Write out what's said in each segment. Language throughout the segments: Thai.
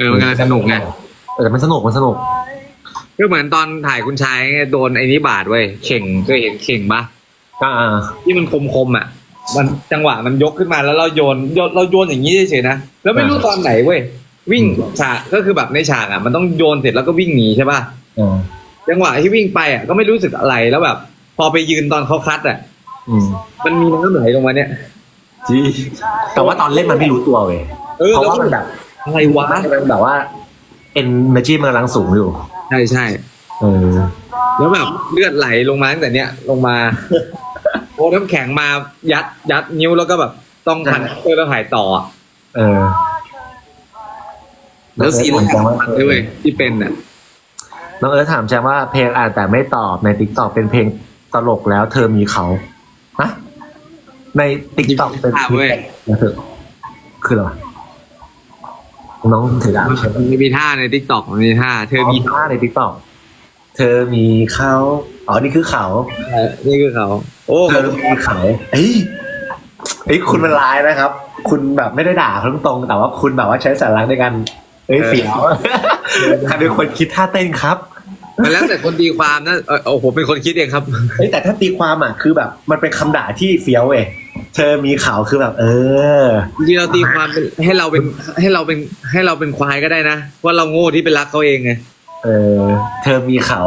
เออมันกำลังสนุกไงเออแต่มันสนุกมันสนุก ก็เหมือนตอนถ่ายคุณชายไงโดนไอ้นี้บาดเว้ยเข่งเคยเห็นเข่งปะอ่าที่มันคมๆอะ มันจังหวะมันยกขึ้นมาแล้วเราโยนโยนเราโยนอย่างนี้เฉยๆนะแล้วไม่รู้ตอนไหนเว้ยวิ่งฉากก็คือแบบในฉากอะ มันต้องโยนเสร็จแล้วก็วิ่งหนีใช่ป่ะอ่าจังหวะที่วิ่งไปอะก็ไม่รู้สึกอะไรแล้วแบบ พอไปยืนตอนเขาคัดอะ อืมมันมีน้ำไหลลงมาเนี่ย จีแต่ว่าตอนเล่นมันไม่รู้ตัวเว้ย เออเพราะแล้วว่าก็มันแบบ อะไรวะมันแบบว่าเอนเนอร์จีมันกำลังสูงอยู่ใช่ใช่เออแล้วแบบเลือดไหลลงมาตั้งแต่เนี้ยลงมาโอ้น้ำแข็งมายัดยัดนิ้วแล้วก็แบบต้องพันเพื่อแล้วถ่ายต่ออะเออ แล้วสีน้องแรเอิร์ธกมันด้วยที่เป็นอะน้องเอิร์ธถามแจมว่าเพลงอ่านแต่ไม่ตอบในติ๊กต็อกเป็นเพลงตลกแล้วเธอมีเขาฮะในติ๊กต็อกเป็นภาพเว้ยแล้วเธอคืออะไรวะ น้องถือดาบใช่ไหมมันมีท่าในทิกตอกมันมีท่า เธอมีมีท่าในติ๊กต็อกเธอมีเขาอ๋อนี่คือเขาเออนี่คือเขา โอ้เธอมีเขาเอ้ยเอ้ยคุณมันร้ายนะครับ คุณแบบไม่ได้ด่าเขาตรงๆแต่ว่าคุณแบบว่าใช้สาระในการเอ้ยเสียวใครเป็นคนคิดท่าเต้นครับมันแล้วแต่คนตีความนะเออโอ้โหเป็นคนคิดเองครับเฮ้ยแต่ถ้าตีความอะคือแบบ มันเป็นคำด่าที่เฟี้ยวเว้ย เธอมีเขาคือแบบ เออ จริงๆเราตีความเป็นให้เราเป็นให้เราเป็นให้เราเป็นควายก็ได้นะว่าเราโง่ที่เป็นรักเขาเองไงเออ เธอมีเขา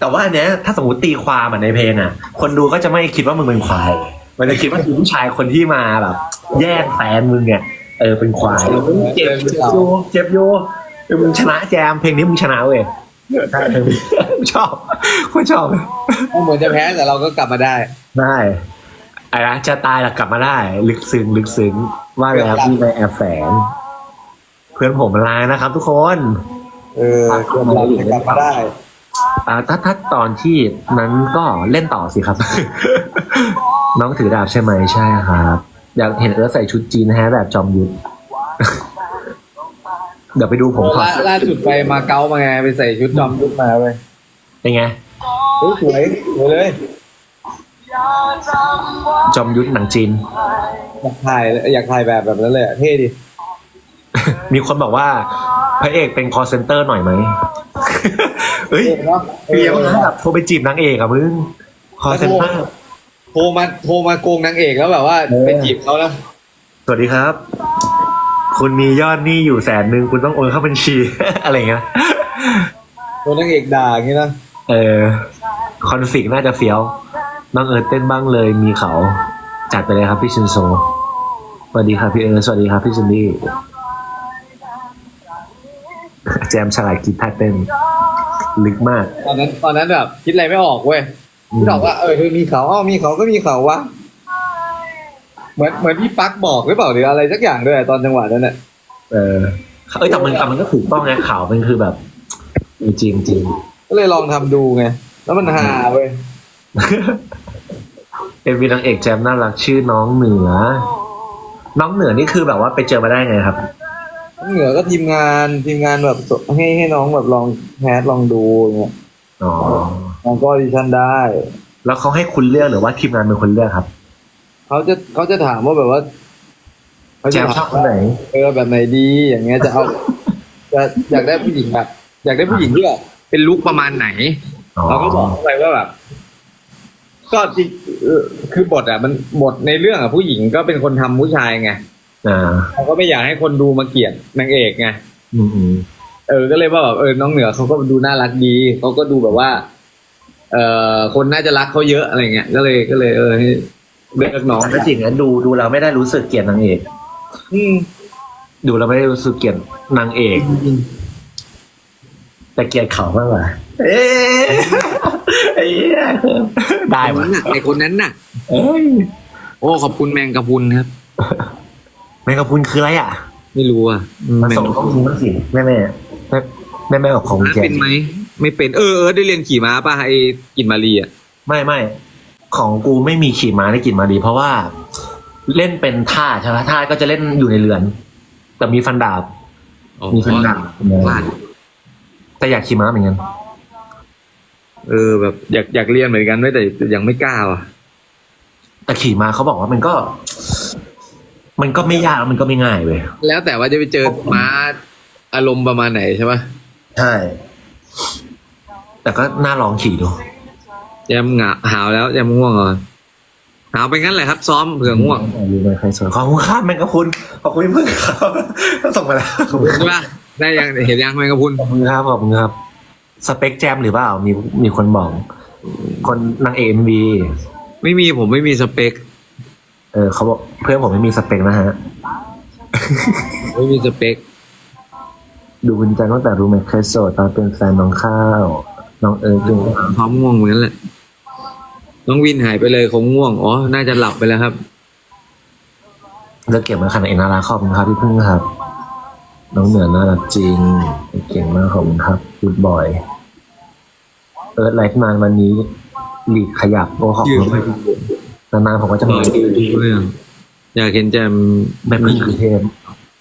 แต่ว่าอันเนี้ย ถ้าสมมติตีความอะในเพลงอะ คนดูก็จะไม่คิดว่ามึงเป็นควาย มันจะคิดว่าคือผู้ชายคนที่มาแบบ แย่งแฟนมึงเนี่ยเออเป็นควายเจ็บเจ็บโยเจ็บโยเออมึงชนะแจมเพลงนี้มึงชนะเว้ยใช่เพลงนี้ชอบโคนชอบ เหมือนจะแพ้แต่เราก็กลับมาได้ ได้ ไอ้นะจะตายแล้วกลับมาได้ ลึกซึ้งลึกซึ้งว่าแล้วพี่ไปแอบแฝง เพื่อนผมร้ายนะครับทุกคนเออกลับมาได้อ่าถ้าถ้าตอนที่นั้นก็เล่นต่อสิครับ น้องถือดาบใช่ไหมใช่ครับอยากเห็นเอิร์ธใส่ชุดจีนแฮะแบบจอมยุทธเดี๋ยวไปดูผมถอดล่าล่าสุดไปมาเก๊ามาไงไปใส่ชุดจอมยุทธมาเว้ยเป็นไงเฮ้ยสวยสวยเลย จอมยุทธหนังจีน อยากถ่ายอยากถ่ายแบบแบบนั้นเลยอะเท่ดิมีคนบอกว่า พระเอกเป็นคอเซนเตอร์หน่อยไหม เฮ้ยเนาะเรียกนะแบบโทรไปจีบนางเอกอะมึงคอเซนเตอร์ โทรมาโทรมาโกงนางเอกแล้วแบบว่าเออไปจีบเขาแล้วสวัสดีครับ คุณมียอดหนี้อยู่แสนหนึ่งคุณต้องโอนเข้าบัญชี อะไรอย่างเงี้ย โดนนางเอกด่าอย่างนี้นะ เออ คอนฟ lict น่าจะเฟี้ยว น้องเอิร์ธเต้นบ้างเลยมีเขา จัดไปเลยครับพี่ชินโซสวัสดีครับพี่เอิร์ธสวัสดีครับพี่ซินดี้แจมฉลาดคิดท่าเต้น ลึกมาก ตอนนั้นตอนนั้นแบบคิดอะไรไม่ออกเว้ยคิดออกว่าเออเธอมีเขาอ้าวมีเขาก็มีเขาวะเหมือนเหมือนพี่ปักบอกหรือเปล่าหรืออะไรสักอย่างด้วยตอนจังหวะนั้นน่ะเออเอ้ยแต่มันแต่มันก็ถูกต้องไงข่าวมันคือแบบจริงจริงก็เลยลองทำดูไง แล้วมันฮาเว้ย เอ็มวีนางเอกแจมน่ารักชื่อน้องเหนือ น้องเหนือนี่คือแบบว่าไปเจอมาได้ไงครับ เหนือก็ทีมงานทีมงานแบบส่งให้ให้น้องแบบลองแคสลองดูอย่างเงี้ยอ๋อ น้องก็ออดิชั่นได้ แล้วเขาให้คุณเลือกหรือว่าทีมงานเป็นคนเลือกครับ เขาจะเขาจะถามว่าแบบว่าเขาแจจะมชอบคนไหน เออแบบไหนดีอย่างเงี้ยจะเอา จะอยากได้ผู้หญิงแบบอยากได้ผู้หญิงที่แบบเป็นลุคประมาณไหน เราก็บอกเข้าไปว่าแบบ ก็จริงเออคือบทอะ มันบทในเรื่องอะผู้หญิงก็เป็นคนทำผู้ชายไงอ่าเขาก็ไม่อยากให้คนดูมาเกลียดนางเอกไงอืมอืมเออ ก็เลยว่าแบบเออน้องเหนือเขาก็ดูน่ารักดีเขาก็ดูแบบว่า เออคนน่าจะรักเขาเยอะอะไรเงี้ยก็เลยก็เลย เออให้เลือกน้องแต่จริงนะดูดูเราไม่ได้รู้สึกเกลียดนางเอก อืมดูเราไม่ได้รู้สึกเกลียดนางเอกแต่เกลียดเขามากกว่าเอ๊ะ ไอ้เหี้ยได้ไอ้คนวะนั้นน่ะไอคนนั้นน่ะเอ้ยโอ้ขอบคุณแมงกะพรุนครับ แมงกะพรุนคืออะไรอะ ไม่รู้อะมาแมงส่งกะพข้อรุนมูลบ้างสิแม่แม่แม่แม่แม่บอกของม้าแจเป็นไหมไม่เป็นเออเออได้เรียนขี่ม้าป่ะไอ้กินมารีอะไม่ไม่ของกูไม่มีขี่ม้าได้กลิ่นมาดีเพราะว่า เล่นเป็นท่าใช่ไหมท่าก็จะเล่นอยู่ในเรือน แต่มีฟันดาบมีฟันดาบพลาดแต่อยากขี่ม้าเหมือนกัน เออแบบอยากอยากเรียนเหมือนกันด้วยแต่ยังไม่กล้าอะแต่ขี่ม้าเขาบอกว่ามันก็ มันก็ไม่ยากแล้วมันก็ไม่ง่ายเว้ยแล้วแต่ว่าจะไปเจอม้าอารมณ์ประมาณไหนใช่ปะใช่ แต่ก็น่าลองขี่ดูแจมหงะหาวแล้วแจมง่วงเหรอหาวไปงั้นแหละครับ ซ้อมเผื่อง่วงรู้ไหมใครสวยขอบคุณครับแมงกะพรุนขอบคุณพี่พึ่งครับส่งมาแล้วขอบคุณใช่ปะได้ยังเห็นยังแมงกะพรุนขอบคุณครับขอบคุณครับ สเปคแจมหรือเปล่า มีมีคนบอก คนนางเอ็มวีไม่มีผมไม่มีสเปค เออเขาบอกเพื่อนผมไม่มีสเปคนะฮะ ไม่มีสเปค ดูคุณจันตั้งแต่รู้ไหมเคยโสดตอนเป็นแฟนน้องข้าว น้องเอิร์ธอยู่พร้อมง่วงเหมือนกันแหละ น้องวินหายไปเลยคงง่วง อ๋อ น่าจะหลับไปแล้วครับเลิกเก็บมาขนาดเอ็นนาราขอบคุณครับพี่พึ่งครับ น้องเหนือน่ารักจริง เก่งมากขอบคุณครับกูดบอย เอิร์ธไลฟ์นานวันนี้หลีกขยับโอ้ขอบยืคุนณนานๆผมก็จะมาเรื่อง อยากเห็นแจมแม่พึ่งคือเทพ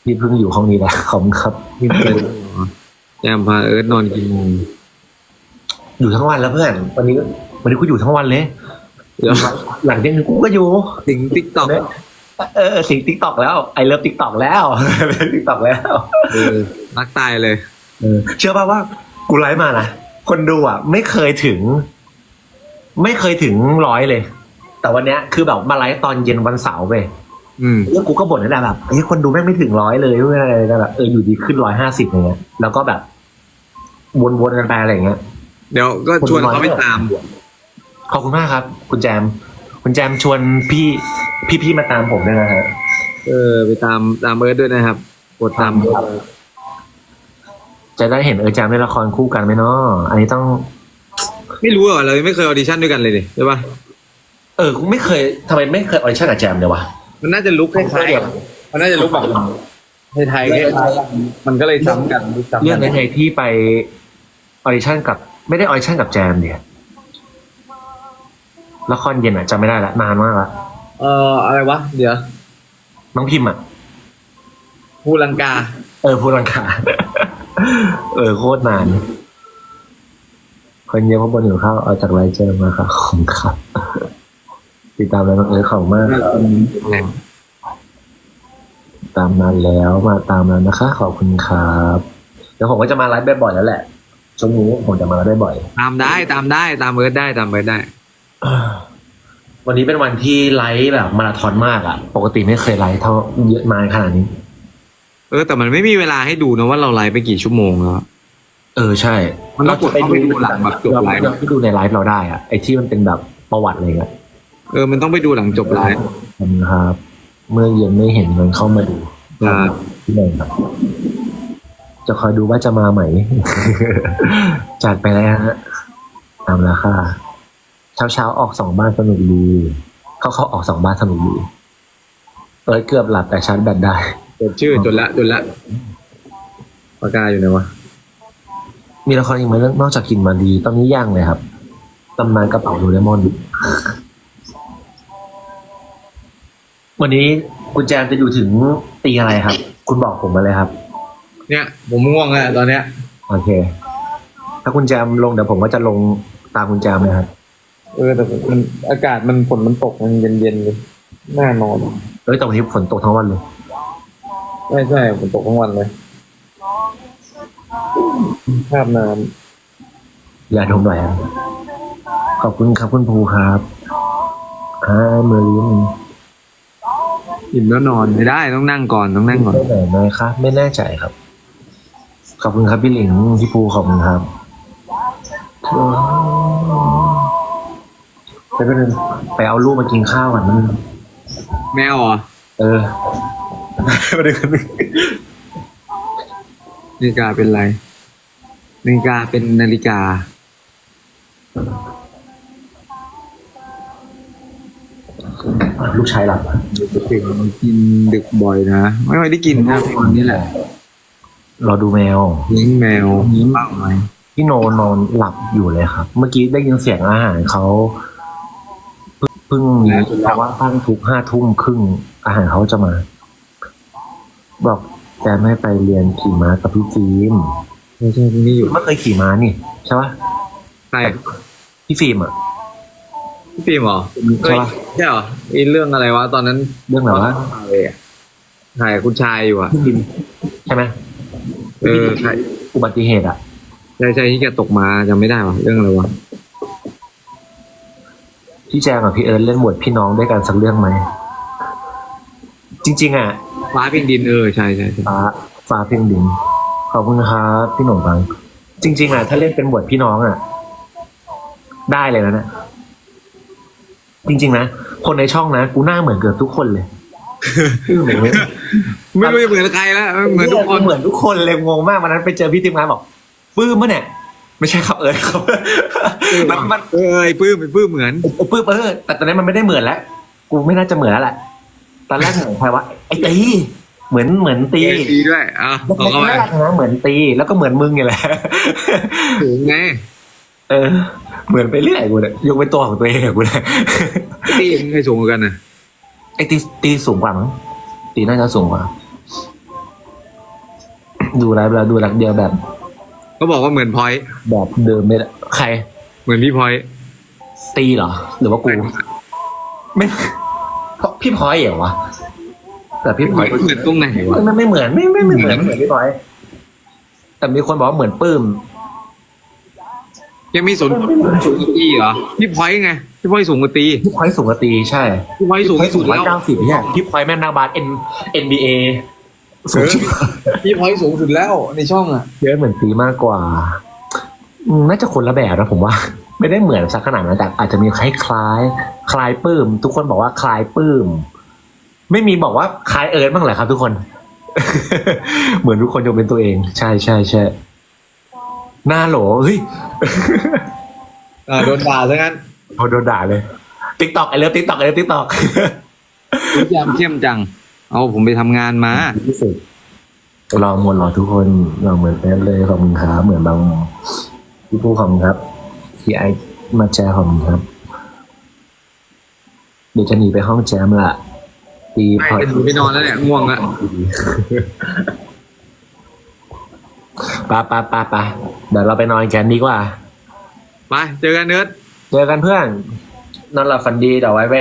พี่พึ่งอยู่ห้องนี้แหละขอบคุณครับที่เป็นแจมพาเอิร์ธนอนกี่โมงอยู่ทั้งวันแล้วเพื่อน วันนี้วันนี้กูอยู่ทั้งวันเลยเดี๋ยวหลังเที่ยงคืนกูก็อยู่ถึงติ๊กต็อกเออสิงติ๊กตอกแล้วไอเลิฟติ๊กตอกแล้วติ๊กตอกแล้วเออรักตายเลยเออเชื่อป่ะว่ากูไลฟ์มานะ คนดูอะ ไม่เคยถึง ไม่เคยถึงร้อยเลย แต่วันเนี้ยคือแบบมาไลฟ์ตอนเย็นวันเสาร์ไปอืมแล้วกูก็บ่นนั่นแหละแบบเฮ้ยคนดูแม่งไม่ถึงร้อยเลยไม่อะไรแต่แบบเอออยู่ดีขึ้นร้อยห้าสิบอย่างเงี้ยแล้วก็แบบวนๆกันไปอะไรอย่างเงี้ย เดี๋ยวก็ชวนเขาไปตาม ขอบคุณมากครับ คุณแจม คุณแจมชวนพี่พี่ๆมาตามผมด้วยนะฮะ เออ ไปตามตามเอิร์ธด้วยนะครับกดตามเอิร์ธ จะได้เห็นเออแจมในละครคู่กันไหมเนาะอันนี้ต้อง ไม่รู้หรอเลยไม่เคยออดิชั่นด้วยกันเลยดิใช่ปะเออกูไม่เคยทำไมไม่เคยออดิชั่นกับแจมเลยวะมันน่าจะลุกคล้ายๆกันมันน่าจะลุกแบบไทยๆคล้ายๆกันมันก็เลยซ้ำกันลุกซ้ำเรื่องกันนั้นไงที่ไปออดิชั่นกับ ไม่ได้ออดิชั่นกับแจมเนี่ยละครเย็นอะจำไม่ได้ละนานมากละเอ่ออะไรวะ เดี๋ยว น้องพิมพ์อะภูลังกา เออพูดรังคา เออโคตรนาน คนเยอะเพราะบนอยู่ข้าวเอาจากไลน์เจอมาครับขอบคุณครับติดตามแล้วน้องเออขอบคุณมากแหล่งตามนานแล้วมาตามแล้วนะคะ ขอบคุณครับเดี๋ยวผมก็จะมาไลฟ์บ่อยๆแล้วแหละช่วงนี้ผมจะมาไลฟ์บ่อยตามได้ตามได้ตามเอิร์ธได้ตามเอิร์ธได้ๆวันนี้เป็นวันที่ไลฟ์แบบมาราธอนมากอะปกติไม่เคยไลฟ์เท่าเยอะนานขนาดนี้ เออแต่มันไม่มีเวลาให้ดูนะว่าเราไลฟ์ไปกี่ชั่วโมงแล้ว เออใช่มันต้องกดเข้าไปดูหลังแบบจบไลฟ์ เราที่ดูในไลฟ์เราได้อะไอที่มันเป็นแบบประวัติอะไรเงี้ยเออมันต้องไปดูหลังจบไลฟ์ขอบคุณครับ เมื่อเย็นไม่เห็นมันเข้ามาดูครับที่ไหนครับ จะคอยดูว่าจะมาไหม จัดไปแล้วฮะตามราคาเช้าเช้าๆออกสองบ้านสนุกดี เข้าเข้าออกสองบ้านสนุกดี เอ้ยเกือบหลับแต่ชาร์จแบตได้ จดชื่อจนละจนละปากกาอยู่ไหนวะมีละครอีกไหมเรื่องนอกจากกินมาดี ตอนนี้ยังเลยครับตำนานกระเป๋าโดเรมอน วันนี้คุณแจมจะอยู่ถึงตีอะไรครับ คุณบอกผมมาเลยครับ เนี่ยผมง่วงแล้วตอนเนี้ยโอเค ถ้าคุณแจมลงเดี๋ยวผมก็จะลงตามคุณแจมเลยครับ เออแต่มันอากาศมันฝนมันตกมันเย็นเย็นๆเลยน่านอนเอ้ยแต่วันนี้ฝนตกทั้งวันเลย ใช่ใช่ฝนตกทั้งวันเลยภาพน้อย่าดมหน่อยครับขอบคุณครับคุณภูครับอ่าเมอรินำอิ่มแล้วนอนไม่ได้ต้องนั่งก่อนต้องนั่งก่อนไปไหนไหมครับ ไม่แน่ใจครับ ขอบคุณครับพี่หลิงพี่ภูขอบคุณครับไปไปนึงไปเอาลูกมากินข้าวก่อนมันงแมวเหรอเออ ไปดึงกันงนาฬิกาเป็นไรนาฬิกาเป็นนาฬิกา ลูกชายหลับอะถึงกินดึกบ่อยนะ ไม่ค่อยได้กินนะเพลงนี้แหละรอดูแมวเลี้ยงแมวเป้าไหมพี่โนนอนหลับอยู่เลยครับ เมื่อกี้ได้ยินเสียงอาหารเขาเพิ่งมีแต่ว่าตั้งทุกห้าทุ่มครึ่งอาหารเขาจะมา บอกแกไม่ไปเรียนขี่ม้ากับพี่ฟิล์มไม่ใช่ที่นี่อยู่ไม่เคยขี่ม้านี่ใช่ปะใช่พี่ฟิล์มอะพี่ฟิล์มเหรอใช่ปะใช่เหรอไอ้เรื่องอะไรวะตอนนั้นเรื่องแบบว่าถ่ายกับคุณชายอยู่อะพี่ฟิล์มใช่ไหมเออใช่อุบัติเหตุอะใช่ใช่ที่แกตกมาจำไม่ได้ว่ะเรื่องอะไรวะพี่แจงกับพี่เอิร์ธเล่นบทพี่น้องด้วยกันสักเรื่องไหมจริง ๆ อะ ฟ้าเพียงดินเออใช่ใช่ใช่ฟ้าฟ้าเพียงดินขอบคุณครับพี่หนุ่มฟัง จริง ๆอะถ้าเล่นเป็นบทพี่น้องอะ ได้เลยนะเนี่ยจริง ๆ นะคนในช่องนะกูหน้าเหมือนเกือบทุกคนเลยเหมือนไม่รู้จะเหมือนใครแล้วเหมือนทุกคนเหมือนทุกคนเลยงงมากวันนั้นไปเจอพี่ทีมงานบอกปื้มปะเนี่ยไม่ใช่ครับเอิร์ธครับมันมันเออไอ้ปื้มไอ้ปื้มเหมือนไอ้ปื้มเออแต่ตอนนี้มันไม่ได้เหมือนแล้วกูไม่น่าจะเหมือนแล้วแหละ ตอนแรกเหมือนใครวะไอ้ตี เหมือนเหมือนตีดีด้วยอะแล้วเอาเข้าไปแรกๆนะเหมือนตีแล้วก็เหมือนมึงไงแหละถึงไงเออ เหมือนไปเรื่อยกูเนี่ยยกเป็นตัวของตัวเองอะกูเนี่ยตีใครสูงกว่ากันนะไอ้ตีตีสูงกว่ามั้งตีน่าจะสูงกว่า ดูไลฟ์แล้วดูรักเดียวแบบ ก็บอกว่าเหมือนพลอยแบบเดิมไม่ได้ใคร เหมือนพี่พลอยตีเหรอ หรือว่ากู ไม่เพราะพี่พลอยเหรอวะแต่พี่พเหลมืออยนเหมือนตรงไหนวะไม่ไม่เหมือนไม่ไม่ไม่เหมือนไม่เหมือนพี่พลอย แต่มีคนบอกว่าเหมือนปื้ม ยังมีสนสูงกว่าตีเหรอพี่พลอยไงพี่พลอยสูงกว่าตีพี่พลอยสูงกว่าตีใช่พี่พลอยสูงที่สุดร้แล้อยวเก้าสิบเนี่ยพี่พลอยแม่งนักบาส N NBA สูงพี่พลอยสูงสุดแล้วในช่องอะเยอะเหมือนตีมากกว่าอืมน่าจะคนละแบบนะผมว่าไม่ได้เหมือนสักขนาดนั้นแต่อาจจะมีคล้ายคล้ายๆคล้ายปื้ม ทุกคนบอกว่าคล้ายปื้ม ไม่มีบอกว่าคล้ายเอิร์ธบ้างเหรอครับ ทุกคน เหมือนทุกคนยกเป็นตัวเอง ใช่ใช่ใช่หน้าโหลเฮ้ยอ่าโดนด่าซะงั้นโดนโดนด่าเลยติ๊กตอกไอเลิฟติ๊กตอกไอเลิฟติ๊กตอกรู้ยามเข้มจัง เอาผมไปทำงานมาที่สุดลองมวลรอทุกคนลองเหมือนแป๊บเลยขอบคุณครับเหมือนบางพี่ผู้ขอบคุณครับ พี่ไอมาแชร์ขอบคุณครับ เดี๋ยวจะหนีไปห้องแจมละตีไม่จะหนีไปนอนแล้วเนี่ยง่วงละปะปะปะปะเดี๋ยวเราไปนอนกันดีกว่า ไป เจอกันเนิร์ดเจอกันเพื่อน นอนหลับฝันดีเดี๋ยวไว้ไป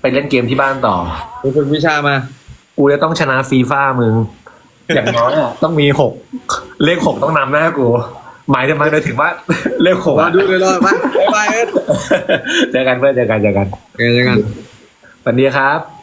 ไปเล่นเกมที่บ้านต่อไปฝึกวิชามา กูจะต้องชนะฟีฟ่ามึง อย่างน้อยอะต้องมีหก เลขหกต้องนำหน้ากู หมายถึงหมายถึงว่าเลขหกรออะดูเลยรอไปบ๊ายบายเอิร์ดเจอกันเพื่อนเจอกันเจอกันเจอกันสวัสดีครับ